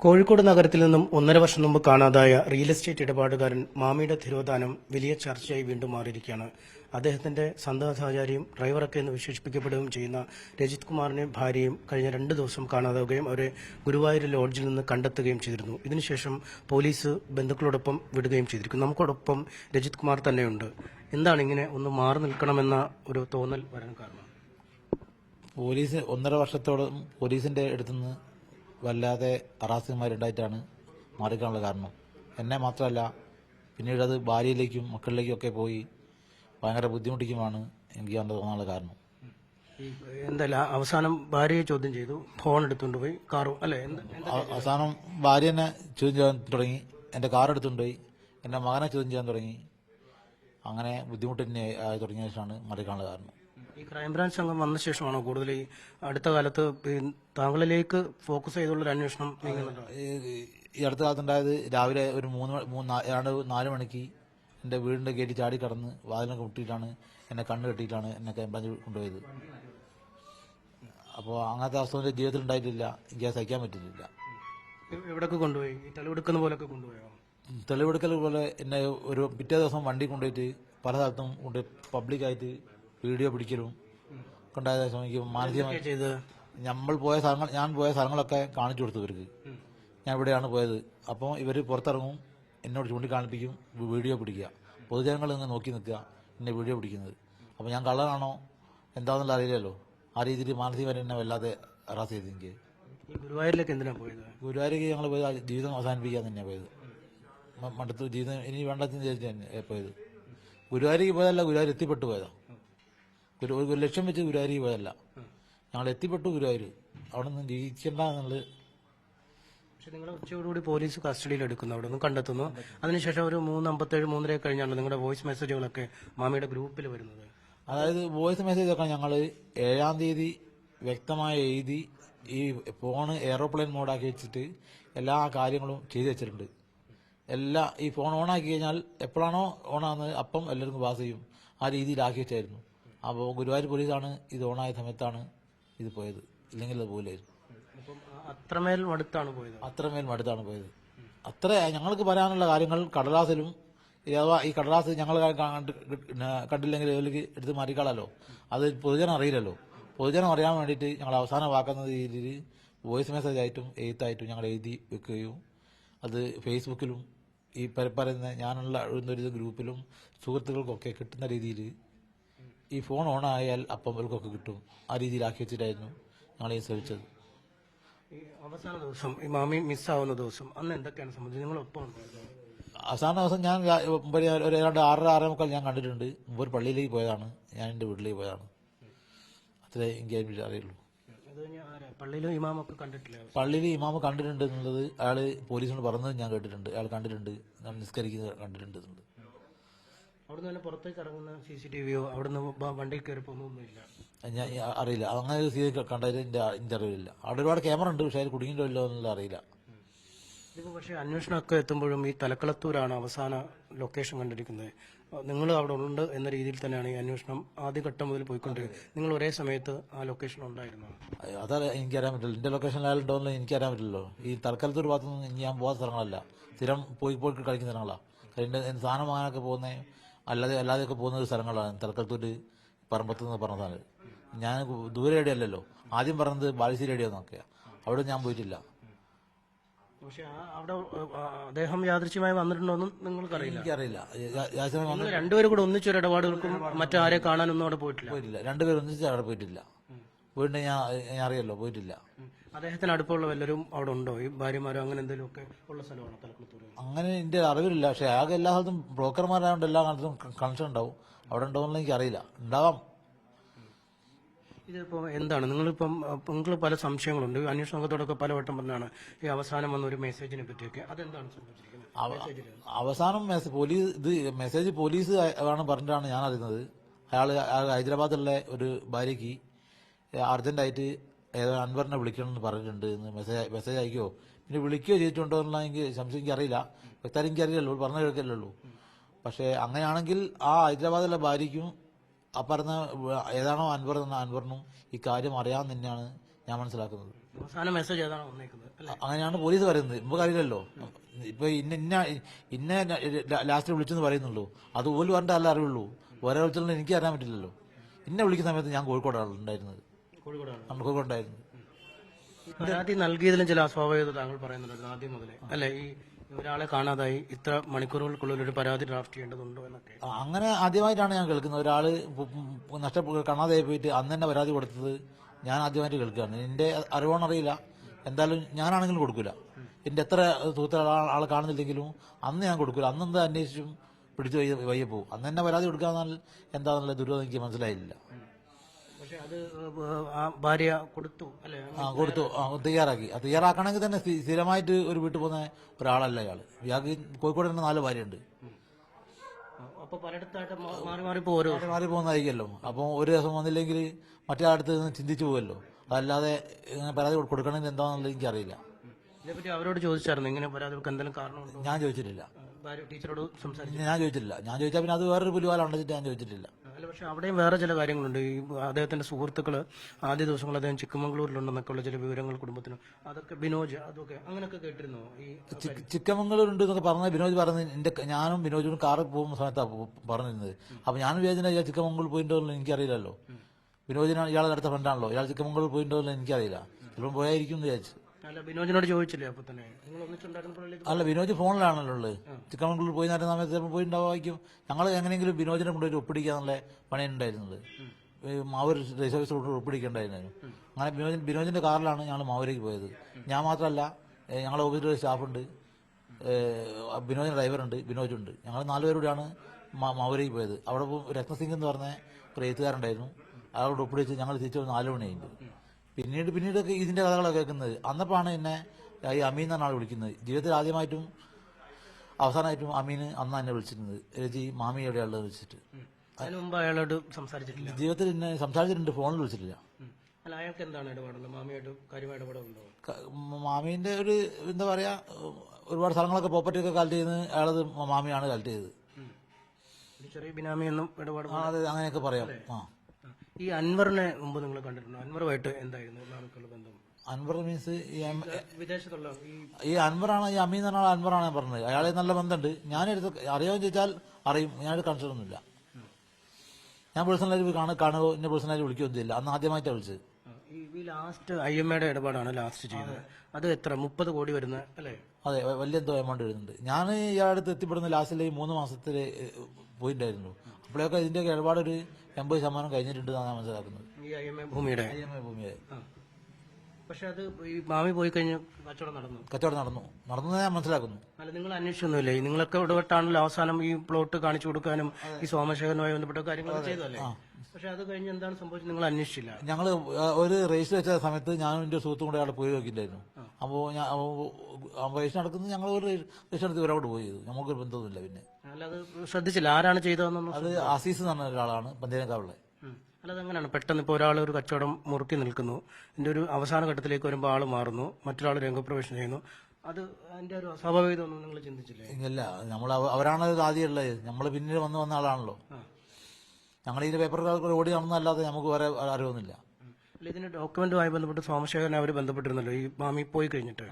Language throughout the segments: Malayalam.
കോഴിക്കോട് നഗരത്തിൽ നിന്നും ഒന്നര വർഷം മുമ്പ് കാണാതായ റിയൽ എസ്റ്റേറ്റ് ഇടപാടുകാരൻ മാമിയുടെ തിരോധാനം വലിയ ചർച്ചയായി വീണ്ടും മാറിയിരിക്കുകയാണ്. അദ്ദേഹത്തിന്റെ സന്താധാചാരിയും ഡ്രൈവറൊക്കെ എന്ന് വിശേഷിപ്പിക്കപ്പെടുകയും ചെയ്യുന്ന രജിത് കുമാറിനെ ഭാര്യയും കഴിഞ്ഞ രണ്ട് ദിവസം കാണാതാവുകയും അവരെ ഗുരുവായൂർ ലോഡ്ജിൽ നിന്ന് കണ്ടെത്തുകയും ചെയ്തിരുന്നു. ഇതിനുശേഷം പോലീസ് ബന്ധുക്കളോടൊപ്പം വിടുകയും ചെയ്തിരിക്കുന്നു. നമുക്കോടൊപ്പം രജിത് കുമാർ തന്നെയുണ്ട്. എന്താണ് ഇങ്ങനെ ഒന്ന് മാറി നിൽക്കണമെന്ന ഒരു തോന്നൽ വരാൻ കാരണം? പോലീസ് ഒന്നര വർഷത്തോളം പോലീസിന്റെ അടുത്തുനിന്ന് വല്ലാതെ അറാസ്യന്മാരുണ്ടായിട്ടാണ് മാറിക്കാനുള്ള കാരണം. എന്നെ മാത്രമല്ല പിന്നീട് അത് ഭാര്യയിലേക്കും മക്കളിലേക്കും ഒക്കെ പോയി ഭയങ്കര ബുദ്ധിമുട്ടിക്കുമാണ് എനിക്ക് കണ്ടു തോന്നാനുള്ള കാരണം. എന്തല്ല അവസാനം ഭാര്യയെ ചോദ്യം ചെയ്തു. ഫോൺ എടുത്തുകൊണ്ട് പോയി. കാറു അല്ലെ? അവസാനം ഭാര്യ എന്നെ ചോദ്യം ചെയ്യാൻ തുടങ്ങി. എന്റെ കാർ എടുത്തുകൊണ്ട് പോയി. എന്റെ മകനെ ചോദ്യം ചെയ്യാൻ തുടങ്ങി. അങ്ങനെ ബുദ്ധിമുട്ട് തന്നെ ആയി തുടങ്ങിയ ശേഷമാണ് മാറിക്കാനുള്ള കാരണം. ഈ ക്രൈംബ്രാഞ്ച് സംഘം വന്ന ശേഷമാണോ കൂടുതൽ ഈ അടുത്ത കാലത്ത് താങ്കളിലേക്ക് ഫോക്കസ് ചെയ്തുള്ള ഒരു അന്വേഷണം ഈ- അടുത്ത കാലത്തുണ്ടായത് രാവിലെ ഒരു മൂന്ന് മൂന്ന് ഏതാണ്ട് നാല് മണിക്ക് എന്റെ വീടിന്റെ ഗേറ്റ് ചാടി കടന്ന് വാതിലൊക്കെ മുട്ടിയിട്ടാണ് എന്നെ കണ്ണ് കെട്ടിയിട്ടാണ് എന്നെ ക്രൈംബ്രാഞ്ച് കൊണ്ടുപോയത്. അപ്പോൾ അങ്ങനത്തെ അവസ്ഥ എന്റെ ജീവിതത്തിൽ ഉണ്ടായിട്ടില്ല. എനിക്ക് സഹിക്കാൻ പറ്റുന്നില്ല. എവിടെയൊക്കെ എവിടൊക്കെ കൊണ്ടുപോയി തെളിവെടുക്കുന്ന പോലെയൊക്കെ കൊണ്ടുപോയോ? തെളിവെടുക്കൽ പോലെ എന്നെ ഒരു പിറ്റേ ദിവസം വണ്ടി കൊണ്ടുപോയിട്ട് പല സ്ഥലത്തും കൊണ്ട് പബ്ലിക്കായിട്ട് വീഡിയോ പിടിക്കലും കണ്ടായ ഉണ്ടായ എനിക്ക് മാനസികമായി ചെയ്ത് നമ്മൾ പോയ സ്ഥലങ്ങൾ ഞാൻ പോയ സ്ഥലങ്ങളൊക്കെ കാണിച്ചു കൊടുത്തു ഇവർക്ക്. ഞാൻ ഇവിടെയാണ് പോയത്. അപ്പോൾ ഇവർ പുറത്തിറങ്ങും എന്നോട് ചൂണ്ടിക്കാണിപ്പിക്കും വീഡിയോ പിടിക്കുക. പൊതുജനങ്ങൾ ഇങ്ങനെ നോക്കി നിൽക്കുക എന്നെ വീഡിയോ പിടിക്കുന്നത്. അപ്പോൾ ഞാൻ കള്ളനാണോ? എന്താണെന്നുള്ള അറിയില്ലല്ലോ. ആ രീതിയിൽ മാനസികമായി എന്നെ വല്ലാതെ അറാസ് ചെയ്ത് എനിക്ക്. ഗുരുവായൂരിലേക്ക് എന്തിനാണ് പോയത്? ഗുരുവായൂരിലേക്ക് ഞങ്ങൾ പോയത് ജീവിതം അവസാനിപ്പിക്കാൻ തന്നെയാണ് പോയത്. മടുത്തു ജീവിതം ഇനി വേണ്ടെന്ന് വിചാരിച്ച് തന്നെ പോയത്. ഗുരുവായൂരിലേക്ക് പോയതല്ല ഗുരുവായൂർ എത്തിപ്പെട്ടു പോയതാ. ഗുരു ഒരു ലക്ഷ്യം വെച്ച് ഗുരുവായൂർ പോയതല്ല ഞങ്ങൾ എത്തിപ്പെട്ടു ഗുരുവായൂർ. അവിടെ നിന്ന് ജീവിക്കണ്ട എന്നുള്ളത് പക്ഷെ നിങ്ങളെ ഉച്ചയോടുകൂടി പോലീസ് കസ്റ്റഡിയിൽ എടുക്കുന്നു. അവിടെ നിന്ന് കണ്ടെത്തുന്നു. അതിനുശേഷം ഒരു മൂന്ന് അമ്പത്തേഴ് മൂന്നര കഴിഞ്ഞാണ് നിങ്ങളുടെ വോയിസ് മെസ്സേജുകളൊക്കെ മാമിയുടെ ഗ്രൂപ്പിൽ വരുന്നത്. അതായത് വോയിസ് മെസ്സേജ് ഒക്കെ ഞങ്ങൾ ഏഴാം തീയതി വ്യക്തമായി എഴുതി ഈ ഫോൺ എയറോപ്ലെയിൻ മോഡാക്കി വെച്ചിട്ട് എല്ലാ കാര്യങ്ങളും ചെയ്തു വെച്ചിട്ടുണ്ട്. എല്ലാ ഈ ഫോൺ ഓണാക്കി കഴിഞ്ഞാൽ എപ്പോഴാണോ ഓണാകുന്നത് അപ്പം എല്ലാവർക്കും പാസ് ചെയ്യും. ആ രീതിയിലാക്കി വെച്ചായിരുന്നു. അപ്പോൾ ഗുരുവായൂർ പോലീസാണ് ഇത് ഓണായ സമയത്താണ് ഇത് പോയത്. ഇല്ലെങ്കിൽ അത് പോലായിരുന്നു അത്രമേൽ മടുത്താണ് പോയത്. അത്രമേൽ മടുത്താണ് പോയത്. അത്ര ഞങ്ങൾക്ക് പറയാനുള്ള കാര്യങ്ങൾ കടലാസിലും അഥവാ ഈ കടലാസ് ഞങ്ങൾ കണ്ടില്ലെങ്കിൽ ഇതിലേക്ക് എടുത്ത് മാറിക്കളാലോ അത് പൊതുജനം അറിയില്ലല്ലോ. പൊതുജനം അറിയാൻ വേണ്ടിയിട്ട് ഞങ്ങൾ അവസാനം വാക്കുന്ന രീതിയിൽ വോയിസ് മെസ്സേജ് ആയിട്ടും എഴുത്തായിട്ടും ഞങ്ങൾ എഴുതി വെക്കുകയും അത് ഫേസ്ബുക്കിലും ഈ പര- ഞാനുള്ള ഞാനുള്ള ഒരു ഗ്രൂപ്പിലും സുഹൃത്തുക്കൾക്കൊക്കെ കിട്ടുന്ന രീതിയിൽ ഈ ഫോൺ ഓൺ ആയാൽ അപ്പം അവർക്കൊക്കെ കിട്ടും. ആ രീതിയിലാക്കി വെച്ചിട്ടായിരുന്നു ഞങ്ങൾ ഈ ശ്രമിച്ചത്. ഈ അവസാന ദിവസം ഈ മാമി മിസ്സാവുന്ന ദിവസം അന്ന് എന്തൊക്കെയാണ് സംബന്ധിച്ചത് നിങ്ങൾ ഒപ്പം ഉണ്ടായിരുന്നോ? അവസാന ദിവസം ഞാൻ ഒരു ഏതാണ്ട് ആറര ആറേ മുക്കാൽ ഞാൻ കണ്ടിട്ടുണ്ട്. മുമ്പ് ഒരു പള്ളിയിലേക്ക് പോയതാണ്. ഞാൻ എന്റെ വീട്ടിലേക്ക് പോയതാണ്. അത്രേ എനിക്ക് അറിയുള്ളൂ. പള്ളിയിലും ഇമാമൊക്കെ കണ്ടിട്ടില്ല? പള്ളിയിൽ ഇമാമ് കണ്ടിട്ടുണ്ട് എന്നുള്ളത് അയാൾ പോലീസിനോട് പറഞ്ഞത് ഞാൻ കേട്ടിട്ടുണ്ട്. അയാൾ കണ്ടിട്ടുണ്ട്. ഞാൻ നിസ്കരിക്കുന്നത് കണ്ടിട്ടുണ്ട് എന്നുള്ളത്. അവിടുന്ന് പുറത്തേക്ക് ഇറങ്ങുന്ന സി സി ടി വിയോ അവിടുന്ന് വണ്ടിയിൽ കയറി പോകുന്നൊന്നുമില്ല. ഞാൻ അറിയില്ല. അങ്ങനെ ഒരു സീൻ കണ്ടതിൽ എന്റെ ഇല്ല അറിവില്ല അവിടെ ഒരുപാട് ക്യാമറ ഉണ്ട് പക്ഷേ അതിൽ കുടുങ്ങിയിട്ടോ ഇല്ലോ എന്നുള്ളത് അറിയില്ല. ഇതിപ്പോ പക്ഷേ അന്വേഷണമൊക്കെ എത്തുമ്പോഴും ഈ തലക്കളത്തൂരാണ് അവസാന ലൊക്കേഷൻ കണ്ടിരിക്കുന്നത്. നിങ്ങൾ അവിടെ ഉണ്ട് എന്ന രീതിയിൽ തന്നെയാണ് ഈ അന്വേഷണം ആദ്യഘട്ടം മുതൽ പോയിക്കൊണ്ടിരിക്കുന്നത്. നിങ്ങൾ ഒരേ സമയത്ത് ആ ലൊക്കേഷൻ ഉണ്ടായിരുന്നു? അതറിയാം എനിക്കറിയാൻ പറ്റില്ല. എന്റെ ലൊക്കേഷനിൽ ഉണ്ടോ എന്ന് എനിക്കറിയാൻ പറ്റില്ലല്ലോ. ഈ തലക്കളത്തൂർ ഭാഗത്തുനിന്ന് ഞാൻ പോകാത്ത സ്ഥലങ്ങളല്ല. സ്ഥിരം പോയി പോയി കളിക്കുന്ന സ്ഥലങ്ങളാണ് എന്റെ സാധനം വാങ്ങാനൊക്കെ അല്ലാതെ അല്ലാതെയൊക്കെ പോകുന്ന ഒരു സ്ഥലങ്ങളാണ്. തലക്കലത്തൂര് പറമ്പത്ത് എന്ന് പറഞ്ഞ സ്ഥലം. ഞാൻ ദൂരെ അല്ലല്ലോ ആദ്യം പറഞ്ഞത് ബാലിസി റേഡിയോ എന്നൊക്കെയാണ് അവിടെ ഞാൻ പോയിട്ടില്ല. പക്ഷെ അവിടെ അദ്ദേഹം യാദൃശ്യമായി വന്നിട്ടുണ്ടോന്നും നിങ്ങൾക്കറിയില്ല. എനിക്കറിയില്ല. രണ്ടുപേരും കൂടെ ഒന്നിച്ചൊരു ഇടപാടുകൾക്കും മറ്റാരെ കാണാനൊന്നും അവിടെ പോയിട്ടില്ല. പോയിട്ടില്ല. രണ്ടുപേരും ഒന്നിച്ച് അവിടെ പോയിട്ടില്ല. പോയിട്ട് ഞാൻ അറിയല്ലോ പോയിട്ടില്ല. അദ്ദേഹത്തിന് അടുപ്പമുള്ള വല്ലരും അവിടെ ഉണ്ടോ? ഈ ഭാര്യമാരോ അങ്ങനെ എന്തെങ്കിലും ഒക്കെ ഉള്ള സ്ഥലമാണോ തലക്കുളത്തൂർ അങ്ങനെ എന്റെ അറിവില്ല പക്ഷെ ആകെ എല്ലാ സ്ഥലത്തും ബ്രോക്കർമാരായതുകൊണ്ട് എല്ലാ കാലത്തും കണക്ഷൻ ഉണ്ടാവും. അവിടെ ഉണ്ടോയെന്ന് എനിക്കറിയില്ല. ഉണ്ടാവാം. ഇതിപ്പോ എന്താണ്? നിങ്ങളിപ്പം നിങ്ങൾ പല സംശയങ്ങളുണ്ട്. അന്വേഷണ സംഘത്തോടൊക്കെ പലവട്ടം പറഞ്ഞാണ് ഈ അവസാനം വന്ന ഒരു മെസ്സേജിനെ പറ്റിയൊക്കെ. അതെന്താണ് സംഭവിച്ചിരിക്കുന്നത്? അവസാനം പോലീസ് ഇത് മെസ്സേജ് പോലീസ് ആണ് പറഞ്ഞിട്ടാണ് ഞാൻ അറിയുന്നത്. അയാൾ ഹൈദരാബാദിലുള്ള ഒരു ഭാര്യയ്ക്ക് അർജന്റായിട്ട് ഏതോ അൻവറിനെ വിളിക്കണം എന്ന് പറഞ്ഞിട്ടുണ്ട് എന്ന് മെസ്സേജ് മെസ്സേജ് അയക്കുമോ പിന്നെ വിളിക്കുകയോ ചെയ്തിട്ടുണ്ടോ എന്നുള്ള എനിക്ക് സംശയം എനിക്ക് അറിയില്ല. വ്യക്തമായിട്ട് എനിക്ക് അറിയില്ലല്ലോ പറഞ്ഞു കേൾക്കില്ലല്ലോ പക്ഷേ അങ്ങനെയാണെങ്കിൽ ആ ഹൈദരാബാദിലെ ഭാര്യയ്ക്കും ആ പറഞ്ഞ ഏതാണോ അൻവർ എന്ന അൻവറിനും ഈ കാര്യം അറിയാമെന്ന് തന്നെയാണ് ഞാൻ മനസ്സിലാക്കുന്നത്. അവസാന മെസ്സേജ് ഏതാണ് അങ്ങനെയാണ് പോലീസ് പറയുന്നത്. നമുക്ക് അറിയില്ലല്ലോ. ഇപ്പൊ ഇന്ന ഇന്ന ഇന്ന ലാസ്റ്റ് വിളിച്ചെന്ന് പറയുന്നുള്ളൂ. അത് പോലും പറഞ്ഞിട്ട് അല്ല അറിയുള്ളൂ ഓരോ വിളിച്ചാലും എനിക്ക് അറിയാൻ പറ്റില്ലല്ലോ. ഇന്നെ വിളിക്കുന്ന സമയത്ത് ഞാൻ കോഴിക്കോടാണ് ഉണ്ടായിരുന്നത്. കോഴിക്കോടുണ്ടായിരുന്നു ഈ പരാതി നൽകിയതിലും ചില അസ്വാഭാവികത താങ്കൾ പറയുന്നുണ്ടായിരുന്നു ആദ്യം മുതലേ. അല്ലെ ഈ ഒരാളെ കാണാതായി ഇത്ര മണിക്കൂറുകൾക്കുള്ളിൽ ഒരു പരാതി ഡ്രാഫ്റ്റ് ചെയ്യേണ്ടതുണ്ടോ എന്നൊക്കെ. ആ, അങ്ങനെ ആദ്യമായിട്ടാണ് ഞാൻ കേൾക്കുന്നത്. ഒരാൾ നഷ്ടപ്പെട്ട കാണാതെ പോയിട്ട് അന്ന് തന്നെ പരാതി കൊടുത്തത് ഞാൻ ആദ്യമായിട്ട് കേൾക്കുകയാണ്. എന്റെ അറിവോണറിയില്ല എന്തായാലും ഞാനാണെങ്കിലും കൊടുക്കില്ല എന്റെ എത്ര സുഹൃത്തുക്കൾ ആൾ കാണുന്നില്ലെങ്കിലും അന്ന് ഞാൻ കൊടുക്കില്ല അന്ന് എന്താ അന്വേഷിച്ചും പിടിച്ചു വയ്യ വയ്യ പോകും അന്ന് തന്നെ പരാതി കൊടുക്കാന്നാൽ എന്താണെന്നുള്ള ദുരിതം എനിക്ക് മനസ്സിലായില്ല. പക്ഷെ അത് ഭാര്യ കൊടുത്തു അല്ലെ? ആ കൊടുത്തു. ആ, തയ്യാറാക്കി. ആ തയ്യാറാക്കണമെങ്കിൽ തന്നെ സ്ഥി- സ്ഥിരമായിട്ട് ഒരു വീട്ടിൽ പോകുന്ന ഒരാളല്ല ഇയാൾ. ഇയാൾക്ക് കോഴിക്കോട് തന്നെ നാല് ഭാര്യയുണ്ട്. അപ്പൊ പലയിടത്തായിട്ട് മാ- മാറി മാറി ഇപ്പോ ഓരോ മാറി മാറി പോകുന്നതായിരിക്കുമല്ലോ. അപ്പോൾ ഒരു ദിവസം വന്നില്ലെങ്കിൽ മറ്റേ അടുത്ത് നിന്ന് ചിന്തിച്ചു പോകുമല്ലോ അതല്ലാതെ ഇങ്ങനെ പരാതി കൊടു- കൊടുക്കണമെങ്കിൽ എന്താണെന്നുള്ളത് എനിക്കറിയില്ല. ഇതിനെപ്പറ്റി അവരോട് ചോദിച്ചായിരുന്നു. ഇങ്ങനെ പരാതികൾക്ക് എന്തെങ്കിലും കാരണമുണ്ടോ? ഞാൻ ചോദിച്ചിട്ടില്ല. ഭാര്യ ടീച്ചറോട് സംസാരിച്ചു. ഞാൻ ചോദിച്ചിട്ടില്ല. ഞാൻ ചോദിച്ചാൽ പിന്നെ അത് വേറൊരു പുലിവാലുണ്ടെന്നിട്ട് ഞാൻ ചോദിച്ചിട്ടില്ല. അല്ല പക്ഷെ അവിടെയും വേറെ ചില കാര്യങ്ങളുണ്ട്. ഈ അദ്ദേഹത്തിന്റെ സുഹൃത്തുക്കൾ ആദ്യ ദിവസങ്ങൾ അദ്ദേഹം ചിക്കമംഗളൂരിലുണ്ടെന്നൊക്കെ ഉള്ള ചില വിവരങ്ങൾ കുടുംബത്തിന് അതൊക്കെ ബിനോജ് അതൊക്കെ അങ്ങനെയൊക്കെ കേട്ടിരുന്നു? ഈ ചിക്കമംഗ്ലൂർ ഉണ്ട് എന്നൊക്കെ പറഞ്ഞ ബിനോജ് പറഞ്ഞ് എന്റെ ഞാനും ബിനോജും കാറിൽ പോകുന്ന സമയത്താണ് പറഞ്ഞിരുന്നത്. അപ്പൊ ഞാൻ വിചാരിച്ചാൽ ഇയാൾ ചിക്കമംഗ്ലൂർ പോയിട്ടോ എനിക്കറിയില്ലല്ലോ. ബിനോജിനാണ് ഇയാളെ അടുത്ത ഫ്രണ്ടാണല്ലോ ഇയാൾ ചിക്കമംഗ്ലൂർ പോയിട്ടോ എനിക്കറിയില്ല. ചിലപ്പോൾ പോയായിരിക്കും വിചാരിച്ചു. അല്ല ചോദിച്ചില്ലേ തന്നെ? നിങ്ങൾ അല്ല വിനോദ് ഫോണിലാണല്ലോ ഉള്ളത്. ചിക്കമംഗ്ലൂർ പോയി നേരം സമയത്ത് ചിലപ്പോൾ ഉണ്ടാവും ഞങ്ങൾ എങ്ങനെയെങ്കിലും വിനോദിനെ കൊണ്ടുപോയി ഒപ്പിടിക്കാന്നുള്ള പണിയുണ്ടായിരുന്നത്. മാവൂർ റിസർവീസ് റൂട്ടിൽ ഒപ്പിടിക്കണ്ടായിരുന്നു. അങ്ങനെ വിനോദ് വിനോദിന്റെ കാറിലാണ് ഞങ്ങൾ മാവൂരേക്ക് പോയത്. ഞാൻ മാത്രമല്ല ഞങ്ങളുടെ ഓഫീസിൽ സ്റ്റാഫുണ്ട്. വിനോദിന് ഡ്രൈവറുണ്ട് വിനോജുണ്ട് ഞങ്ങൾ നാലുപേരോടെയാണ് മാ- മാവൂരേക്ക് പോയത്. അവിടെ രത്നസിംഗ് എന്ന് പറഞ്ഞ ഒരു എഴുത്തുകാരുണ്ടായിരുന്നു അയാളോട് ഒപ്പിടിച്ച് ഞങ്ങൾ തിരിച്ചു നാലു മണിയായിരുന്നു പിന്നീട് പിന്നീടൊക്കെ ഇതിന്റെ കഥകളൊക്കെ കേൾക്കുന്നത്. അന്നപ്പോഴാണ് എന്നെ ഈ അമീൻ എന്നാണ് ആൾ വിളിക്കുന്നത്. ജീവിതത്തിൽ ആദ്യമായിട്ടും അവസാനമായിട്ടും അമീന് അന്ന് എന്നെ വിളിച്ചിരുന്നത്. രജി മാമി എവിടെയുള്ളത് വിളിച്ചിട്ട് അതിന് മുമ്പ് അയാളോട് സംസാരിച്ചിട്ടില്ല. ജീവിതത്തിൽ എന്നെ സംസാരിച്ചിട്ടുണ്ട് ഫോണിൽ വിളിച്ചിട്ടില്ല. അല്ല അയാൾക്ക് എന്താണ് ഇടപാടുള്ളത്? മാമിയായിട്ട് കാര്യമായ മാമീന്റെ ഒരു എന്താ പറയാ ഒരുപാട് സ്ഥലങ്ങളൊക്കെ പ്രോപ്പർട്ടി ഒക്കെ കളക്ട് ചെയ്യുന്നത് അയാളത് മാമിയാണ് കളക്ട് ചെയ്തത്. ചെറിയ ബിനാമി എന്നും ഇടപാട് അങ്ങനെയൊക്കെ പറയാം. ആ. ഈ അൻവറിനെ മുമ്പ് നിങ്ങൾ കണ്ടിട്ടുണ്ടോ? അൻവറുമായിട്ട് എന്തായിരുന്നു? മാമിക്കുള്ള ബന്ധം? അൻവർ മീൻസ് വിദേശത്തുള്ള ഈ അൻവറാണ് ഈ അമീൻ എന്ന അൻവറാണ് ഞാൻ പറഞ്ഞത്. അയാളെ നല്ല ബന്ധമുണ്ട്. ഞാനെടുത്ത് അറിയാമെന്ന് ചോദിച്ചാൽ അറിയും. ഞാനൊരു കൺസേൺ ഒന്നുമില്ല. ഞാൻ പേഴ്സണലായിട്ട് കാണുക കാണുകയോ എന്നെ പേഴ്സണലായിട്ട് വിളിക്കുകയും ഇല്ല അന്ന് ആദ്യമായിട്ടാണ് വിളിച്ചത്. ഈ ലാസ്റ്റ് ഐ എം എയുടെ ഇടപാടാണ് ലാസ്റ്റ് ചെയ്തത്. അത്. എത്ര? മുപ്പത് കോടി വരുന്ന അല്ലേ? അതെ വലിയ എന്തോ എമൗണ്ട് വരുന്നുണ്ട്. ഞാൻ ഇയാളടുത്ത് എത്തിപ്പെടുന്ന ലാസ്റ്റിലെ മൂന്ന് മാസത്തിൽ പോയിട്ടുണ്ടായിരുന്നു. അപ്പോഴൊക്കെ ഇതിന്റെ ഇടപാട് ഒരു എൺപത് ശതമാനം കഴിഞ്ഞിട്ടുണ്ട് എന്നാണ് ഞാൻ മനസ്സിലാക്കുന്നത്. ഈ ഭൂമിയുടെ. ഐ എം പക്ഷെ അത് ഈ മാമി പോയി കഴിഞ്ഞ് കച്ചവടം നടന്നു. കച്ചവടം നടന്നു. നടന്നു ഞാൻ മനസ്സിലാക്കുന്നു അല്ല നിങ്ങൾ അന്വേഷിച്ചൊന്നുമില്ലേ? നിങ്ങളൊക്കെ ഇടപെട്ടാണല്ലോ അവസാനം ഈ പ്ലോട്ട് കാണിച്ചു കൊടുക്കാനും ഈ സോമശേഖരനുമായി ബന്ധപ്പെട്ട കാര്യങ്ങൾ ചെയ്തല്ലേ പക്ഷെ അത് കഴിഞ്ഞ് എന്താണ് സംഭവിച്ചത്? നിങ്ങൾ അന്വേഷിച്ചില്ല. ഞങ്ങൾ ഒരു റേസ് വെച്ച സമയത്ത് ഞാനും എന്റെ സുഹൃത്തും കൂടെ അവിടെ പോയി നോക്കിയിട്ടുണ്ടായിരുന്നു. അപ്പോൾ ഞാൻ റേസ് നടക്കുന്നത് ഞങ്ങൾ ഒരു റേസ് നടത്തി ഒരാളോട് പോയി ചെയ്തു. നമുക്കൊരു ബന്ധമൊന്നുമില്ല പിന്നെ. ശ്രദ്ധിച്ചില്ല. ആരാണ് ചെയ്തതെന്നൊന്നും അത് അസീസ് എന്ന് പറഞ്ഞ ഒരാളാണ് പന്തേനക്കാവിലെ ഉം. അല്ലാതെ അങ്ങനെയാണ്. പെട്ടെന്ന് ഇപ്പോൾ ഒരാൾ ഒരു കച്ചവടം മുറുക്കി നിൽക്കുന്നു. എന്റെ ഒരു അവസാന ഘട്ടത്തിലേക്ക് വരുമ്പോൾ ആൾ മാറുന്നു. മറ്റൊരാൾ രംഗപ്രവേശനം ചെയ്യുന്നു. അത് അതിന്റെ ഒരു അസ്വാഭാവികത ഒന്നും നിങ്ങൾ ചിന്തിച്ചില്ലേ? ഇല്ല നമ്മൾ അവരാണ് ആദ്യം ഉള്ളത്. നമ്മൾ പിന്നീട് വന്ന് വന്ന ആളാണല്ലോ. ഞങ്ങൾ ഇതിന്റെ പേപ്പർ ഓടി നടന്നല്ലാതെ നമുക്ക് വേറെ അറിവൊന്നുമില്ല ഇതിന്റെ ഡോക്യുമെന്റുമായി ബന്ധപ്പെട്ട് സോമശേഖരനെ അവർ ബന്ധപ്പെട്ടിരുന്നല്ലോ. ഈ മാമി പോയി കഴിഞ്ഞിട്ട്.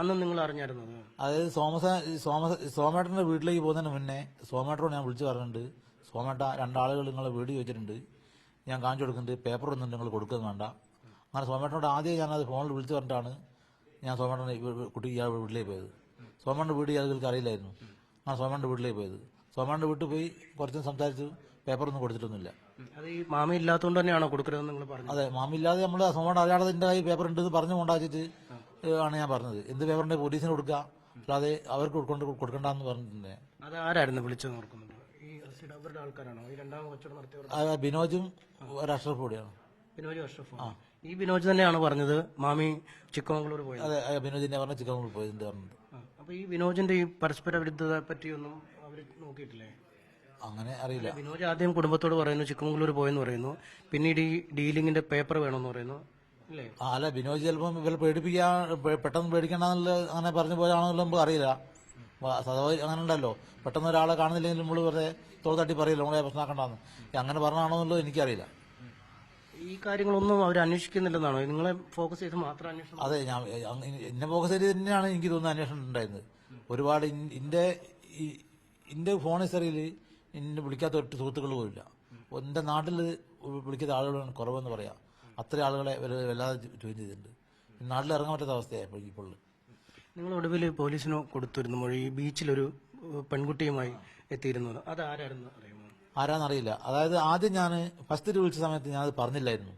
അന്ന് നിങ്ങൾ അറിഞ്ഞായിരുന്നു? അതായത് സോമസ സോമ സോമേട്ടന്റെ വീട്ടിലേക്ക് പോകുന്നതിന് മുന്നേ സോമേട്ടനോട് ഞാൻ വിളിച്ചു പറഞ്ഞിട്ടുണ്ട്. സോമേട്ട രണ്ടാളുകൾ നിങ്ങളെ വീട് ചോദിച്ചിട്ടുണ്ട്. ഞാൻ കാണിച്ചു കൊടുക്കുന്നുണ്ട്. പേപ്പർ ഒന്നും നിങ്ങൾ കൊടുക്കുന്നത് വേണ്ട. അങ്ങനെ സോമേട്ടനോട് ആദ്യം ഞാനത് ഫോണിൽ വിളിച്ചു പറഞ്ഞിട്ടാണ് ഞാൻ സോമേട്ടനെ കുട്ടി ഇയാൾ വീട്ടിലേക്ക് പോയത്. സോമേട്ടന്റെ വീട് ഇയാൾക്ക് അറിയില്ലായിരുന്നു. അങ്ങനെ സോമേട്ടന്റെ വീട്ടിലേക്ക് പോയത്. സോമേട്ടന്റെ വീട്ടിൽ പോയി കുറച്ച് സംസാരിച്ചു. പേപ്പറൊന്നും കൊടുത്തിട്ടൊന്നുമില്ല. അത് ഈ മാമി ഇല്ലാത്തതുകൊണ്ട് തന്നെയാണോ കൊടുക്കരുതെന്ന് നിങ്ങൾ പറഞ്ഞു അതെ മാമില്ലാതെ നമ്മൾ സോമേട്ടൻ അറിയാതെ എന്റെ കയ്യിൽ പേപ്പർ ഉണ്ടെന്ന് പറഞ്ഞു കൊണ്ടാച്ചിട്ട് ആണ് ഞാൻ പറഞ്ഞത്. എന്ത് പേപ്പറിന്റെ പോലീസിന് കൊടുക്കുക അല്ലാതെ അവർക്ക് കൊടുക്കൊണ്ട് കൊടുക്കണ്ടെന്ന് പറഞ്ഞിട്ടുണ്ട്. അതാരായിരുന്നു അവരുടെ ആൾക്കാരാണോ? ഈ രണ്ടാം കച്ചവടം നടത്തിയവർ ബിനോജും അഷ്റഫ് കൂടിയാണ് ബിനോജ് അഷ്റഫ് ഈ ബിനോജ് തന്നെയാണ് പറഞ്ഞത് മാമി ചിക്കമംഗളൂർ പോയത്. അതെ ബിനോജിന്റെ പറഞ്ഞ ചിക്കൻ എന്ന് പറഞ്ഞത്. അപ്പൊ ഈ വിനോജിന്റെ ഈ പരസ്പര വിരുദ്ധത പറ്റിയൊന്നും അവർ നോക്കിയിട്ടില്ലേ? അങ്ങനെ അറിയില്ല. വിനോജ് ആദ്യം കുടുംബത്തോട് പറയുന്നു ചിക്കമംഗളൂർ പോയെന്ന് പറയുന്നു. പിന്നീട് ഈ ഡീലിംഗിന്റെ പേപ്പർ വേണമെന്ന് പറയുന്നു. ആ, അല്ല ബിനോജ് ചിലപ്പം ഇവരെ പേടിപ്പിക്കാൻ പെട്ടെന്ന് പേടിക്കണ്ടെന്നുള്ള അങ്ങനെ പറഞ്ഞു പോയാണെന്നുള്ള നമുക്ക് അറിയില്ല. സദാ അങ്ങനെ ഉണ്ടല്ലോ. പെട്ടെന്ന് ഒരാളെ കാണുന്നില്ലെങ്കിൽ നമ്മൾ വെറുതെ തോൾ തട്ടി പറയില്ല നമ്മളെ പ്രശ്നമാക്കണ്ടെന്ന്. അങ്ങനെ പറഞ്ഞാണോ എന്നുള്ളത് എനിക്കറിയില്ല. ഈ കാര്യങ്ങളൊന്നും അവർ അന്വേഷിക്കുന്നില്ലെന്നാണോ? നിങ്ങളെ ഫോക്കസ് ചെയ്ത് മാത്രം അന്വേഷണം അതെ ഞാൻ എന്നെ ഫോക്കസ് ചെയ്ത് തന്നെയാണ് എനിക്ക് തോന്നുന്നത് അന്വേഷണം ഉണ്ടായിരുന്നത്. ഒരുപാട് എന്റെ ഇന്റെ ഇന്റെ ഫോൺ ഹിസ്റ്ററിയിൽ എന്നെ വിളിക്കാത്ത ഒറ്റ സുഹൃത്തുക്കൾ പോലില്ല എന്റെ നാട്ടിൽ വിളിക്കാത്ത ആളുകളാണ് കുറവെന്ന് പറയാം. അത്ര ആളുകളെ വല്ല- വല്ലാതെ ജോയിൻ ചെയ്തിട്ടുണ്ട്. നാട്ടിൽ ഇറങ്ങാൻ പറ്റാത്ത അവസ്ഥയായി ഇപ്പോൾ നിങ്ങൾ ഒടുവിൽ പോലീസിന് കൊടുത്തിരുന്നു മൊഴി ബീച്ചിലൊരു പെൺകുട്ടിയുമായി എത്തിയിരുന്നു. അത് ആരായിരുന്നു അറിയുമോ? ആരാന്നറിയില്ല. അതായത് ആദ്യം ഞാൻ ഫസ്റ്റ് വിളിച്ച സമയത്ത് ഞാൻ അത് പറഞ്ഞില്ലായിരുന്നു.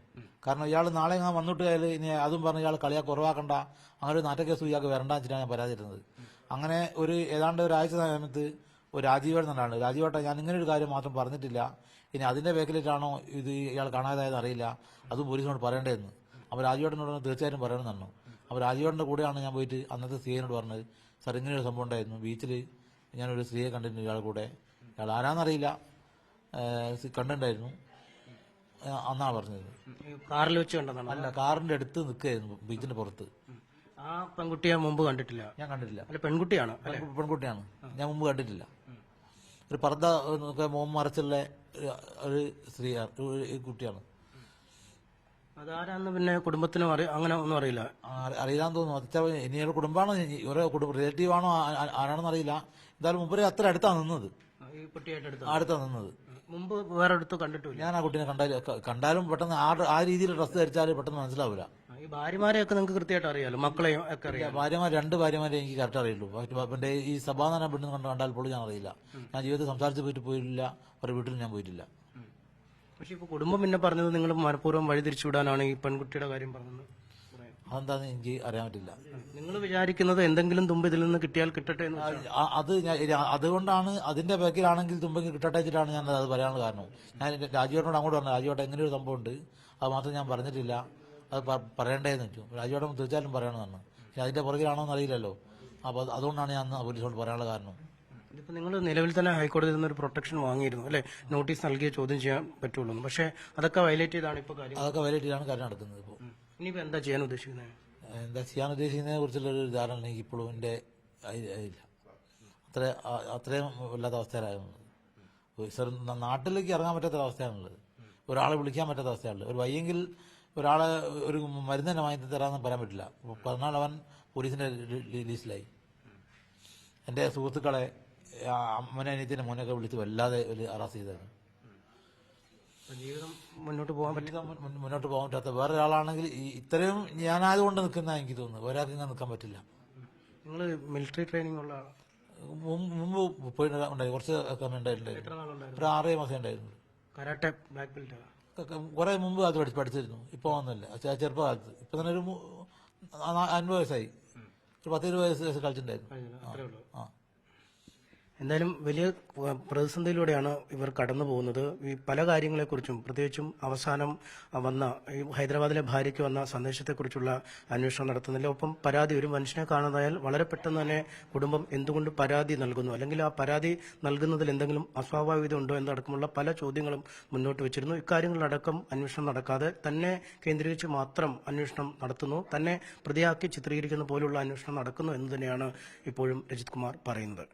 കാരണം ഇയാൾ നാളെ ഞാൻ വന്നിട്ട് കയ്യിൽ ഇനി അതും പറഞ്ഞ് ഇയാൾ കളിയാ കുറവാക്കണ്ട അങ്ങനെ ഒരു നാറ്റക്കേസ് ഇയാൾക്ക് വരണ്ട വെച്ചിട്ടാണ് ഞാൻ പരാതിയിരുന്നത് അങ്ങനെ ഒരു ഏതാണ്ട് ഒരാഴ്ച സമയത്ത് ഒരു രാജീവേട്ടൻ എന്നാണ് രാജീവേട്ടൻ ഞാൻ ഇങ്ങനെ ഒരു കാര്യം മാത്രം പറഞ്ഞിട്ടില്ല. ഇനി അതിന്റെ ബേക്കിലേറ്റാണോ ഇത് ഇയാൾ കാണാതായത് അറിയില്ല. അതും പോലീസിനോട് പറയേണ്ടതെന്ന്. അപ്പോൾ രാജീവേട്ടനോട് തീർച്ചയായിട്ടും പറയണമെന്നു അപ്പോൾ രാജീവേട്ടന്റെ കൂടെയാണ് ഞാൻ പോയിട്ട് അന്നത്തെ സ്ത്രീയോട് പറഞ്ഞത്. സാർ ഇങ്ങനെ ഒരു സംഭവം ഉണ്ടായിരുന്നു. ബീച്ചിൽ ഞാനൊരു സ്ത്രീയെ കണ്ടിരുന്നു ഇയാളുടെ കൂടെ. ഇയാൾ ആരാന്നറിയില്ല കണ്ടിട്ടുണ്ടായിരുന്നു. അന്നാണ് പറഞ്ഞത്. കാറിൽ വെച്ച് കണ്ടതാണ്? അല്ല കാറിന്റെ അടുത്ത് നിൽക്കുകയായിരുന്നു ബീച്ചിന്റെ പുറത്ത്. ആ പെൺകുട്ടിയെ മുമ്പ് കണ്ടിട്ടില്ല. ഞാൻ കണ്ടിട്ടില്ല. അല്ല പെൺകുട്ടിയാണ്? പെൺകുട്ടിയാണ്. ഞാൻ മുമ്പ് കണ്ടിട്ടില്ല. ഒരു പർദ്ദ ഒക്കെ മോം മറച്ചുള്ള ഒരു- സ്ത്രീയാണ് സ്ത്രീ ഒരു കുട്ടിയാണ്. അതാരാന്ന് പിന്നെ കുടുംബത്തിനും അങ്ങനെ ഒന്നും അറിയില്ല. അറിയില്ലാന്ന് തോന്നുന്നു. ഇനി ഒരു കുടുംബമാണോ? ഇവരെ കുടുംബ റിലേറ്റീവ് ആണോ ആരാണെന്ന് അറിയില്ല. എന്തായാലും മുമ്പ് അത്ര അടുത്താണ് നിന്നത്. ഈ കുട്ടിയായിട്ട് അടുത്താണ്. നിന്നത്. മുമ്പ് വേറെ അടുത്ത് കണ്ടിട്ടില്ല. ഞാൻ ആ കുട്ടീനെ കണ്ടാലും കണ്ടാലും പെട്ടെന്ന് ആ ആ രീതിയിൽ ഡ്രസ്സ് ധരിച്ചാൽ പെട്ടെന്ന് മനസ്സിലാവില്ല ഈ ഭാര്യമാരെയൊക്കെ നിങ്ങൾക്ക് കൃത്യമായിട്ട് അറിയാലോ? മക്കളെയും ഒക്കെ അറിയാം ഭാര്യമാർ രണ്ട് ഭാര്യമാരെ എനിക്ക് കറക്റ്റ് അറിയുള്ളൂ. എന്റെ ഈ സഭാതന പെണ്ണ് കണ്ട് കണ്ടാൽ പോലും ഞാൻ അറിയില്ല. ഞാൻ ജീവിതത്തിൽ സംസാരിച്ച് പോയിട്ട് പോയിട്ടില്ല. ഒരു വീട്ടിൽ ഞാൻ പോയിട്ടില്ല. പക്ഷെ ഇപ്പൊ കുടുംബം പിന്നെ പറഞ്ഞത് നിങ്ങൾ മനഃപൂർവം വഴി വിടാനാണ് ഈ പെൺകുട്ടിയുടെ കാര്യം പറഞ്ഞത്. അതെന്താന്ന് എനിക്ക് അറിയാൻ പറ്റില്ല. നിങ്ങൾ വിചാരിക്കുന്നത് എന്തെങ്കിലും തുമ്പ് ഇതിൽ നിന്ന് കിട്ടിയാൽ കിട്ടട്ടെ. അത് ഞാൻ അതുകൊണ്ടാണ് അതിന്റെ ബാക്കിലാണെങ്കിൽ തുമ്പെങ്കിൽ കിട്ടട്ടെ വെച്ചിട്ടാണ് ഞാൻ അത് പറയാനുള്ള കാരണം. ഞാൻ രാജുവേട്ടനോട് അങ്ങോട്ട് പറഞ്ഞു രാജുവേട്ടൻ ഇങ്ങനെ ഒരു സംഭവം ഉണ്ട് അത് മാത്രം ഞാൻ പറഞ്ഞിട്ടില്ല. അത് പറയണ്ടേന്ന് വെച്ചു രാജുവേട്ടൻ തീർച്ചയായിട്ടും പറയണമെന്നാണ്. പക്ഷെ അതിന്റെ പുറകിലാണോന്ന് അറിയില്ലല്ലോ. അപ്പോൾ അതുകൊണ്ടാണ് ഞാൻ പോലീസോട് പറയാനുള്ള കാരണം. ഇതിപ്പോ നിങ്ങൾ നിലവിൽ തന്നെ ഹൈക്കോടതിയിൽ നിന്ന് ഒരു പ്രൊട്ടക്ഷൻ വാങ്ങിയിരുന്നു അല്ലെ? നോട്ടീസ് നൽകിയ ചോദ്യം ചെയ്യാൻ പറ്റുള്ളൂ പക്ഷേ അതൊക്കെ വയലേറ്റ് ചെയ്താണ് ഇപ്പൊ കാര്യം. അതൊക്കെ വയലേറ്റ് ചെയ്താണ് കാര്യം നടക്കുന്നത് ഇപ്പോൾ ഇനിയിപ്പോ എന്താ ചെയ്യാൻ ഉദ്ദേശിക്കുന്നത്? എന്താ ചെയ്യാൻ ഉദ്ദേശിക്കുന്നതിനെ കുറിച്ചുള്ള ഒരു ധാരണ എനിക്ക് ഇപ്പോഴും എന്റെ ഇല്ല. അത്ര അത്രയും വല്ലാത്ത അവസ്ഥയിലായിരുന്നു സർ നാട്ടിലേക്ക് ഇറങ്ങാൻ പറ്റാത്ത അവസ്ഥയാണുള്ളത് ഒരാളെ വിളിക്കാൻ പറ്റാത്ത അവസ്ഥയാണുള്ളത്. ഒരു വയ്യെങ്കിൽ ഒരാളെ ഒരു മരുന്ന് തന്നെ വാങ്ങി തരാമെന്ന് പറയാൻ പറ്റില്ല. പറഞ്ഞാൽ അവൻ പോലീസിന്റെ ലീസിലായി എന്റെ സുഹൃത്തുക്കളെ അമ്മനെ അനിയത്തിന്റെ മോനൊക്കെ വിളിച്ച് വല്ലാതെ ഒരു അറസ്റ്റ് ചെയ്തതാണ്. ജീവിതം മുന്നോട്ട് പോകാൻ പറ്റില്ല മുന്നോട്ട് പോകാൻ പറ്റാത്ത വേറെ ഒരാളാണെങ്കിൽ ഈ ഇത്രയും ഞാനായതുകൊണ്ട് നിൽക്കുന്ന എനിക്ക് തോന്നുന്നു. ഒരാൾക്ക് ഇങ്ങനെ നിൽക്കാൻ പറ്റില്ല. നിങ്ങൾ മിലിറ്ററി ട്രെയിനിങ് ഉള്ള? മുമ്പ് പോയി പോയിട്ട് ഉണ്ടായി. കുറച്ച് നാളുണ്ടായിരുന്നു? ഒരു ആറേ മാസം ഉണ്ടായിരുന്നു. കരാട്ടെ ബ്ലാക്ക് ബെൽറ്റ് കുറെ മുമ്പ് അത് പഠിച്ച് പഠിച്ചിരുന്നു. ഇപ്പൊ ഒന്നുമില്ല. ചെ- ചെറുപ്പകാലത്ത്. ഇപ്പൊ തന്നെ ഒരു അൻപത് വയസ്സായി. ഒരു പത്തിരുപത് വയസ്സ് വയസ്സ് കളിച്ചിട്ടുണ്ടായിരുന്നു. ആ. എന്തായാലും വലിയ പ്രതിസന്ധിയിലൂടെയാണ് ഇവർ കടന്നു പോകുന്നത്. ഈ പല കാര്യങ്ങളെക്കുറിച്ചും പ്രത്യേകിച്ചും അവസാനം വന്ന ഈ ഹൈദരാബാദിലെ ഭാര്യയ്ക്ക് വന്ന സന്ദേശത്തെക്കുറിച്ചുള്ള അന്വേഷണം നടത്തുന്നില്ല ഒപ്പം പരാതി ഒരു മനുഷ്യനെ കാണാതായാൽ വളരെ പെട്ടെന്ന് തന്നെ കുടുംബം എന്തുകൊണ്ട് പരാതി നൽകുന്നു? അല്ലെങ്കിൽ ആ പരാതി നൽകുന്നതിൽ എന്തെങ്കിലും അസ്വാഭാവികത ഉണ്ടോ എന്നടക്കമുള്ള പല ചോദ്യങ്ങളും മുന്നോട്ട് വെച്ചിരുന്നു. ഇക്കാര്യങ്ങളിലടക്കം അന്വേഷണം നടക്കാതെ തന്നെ കേന്ദ്രീകരിച്ച് മാത്രം അന്വേഷണം നടത്തുന്നു. തന്നെ പ്രതിയാക്കി ചിത്രീകരിക്കുന്ന പോലുള്ള അന്വേഷണം നടക്കുന്നു എന്ന് തന്നെയാണ് ഇപ്പോഴും രജിത് കുമാർ പറയുന്നത്.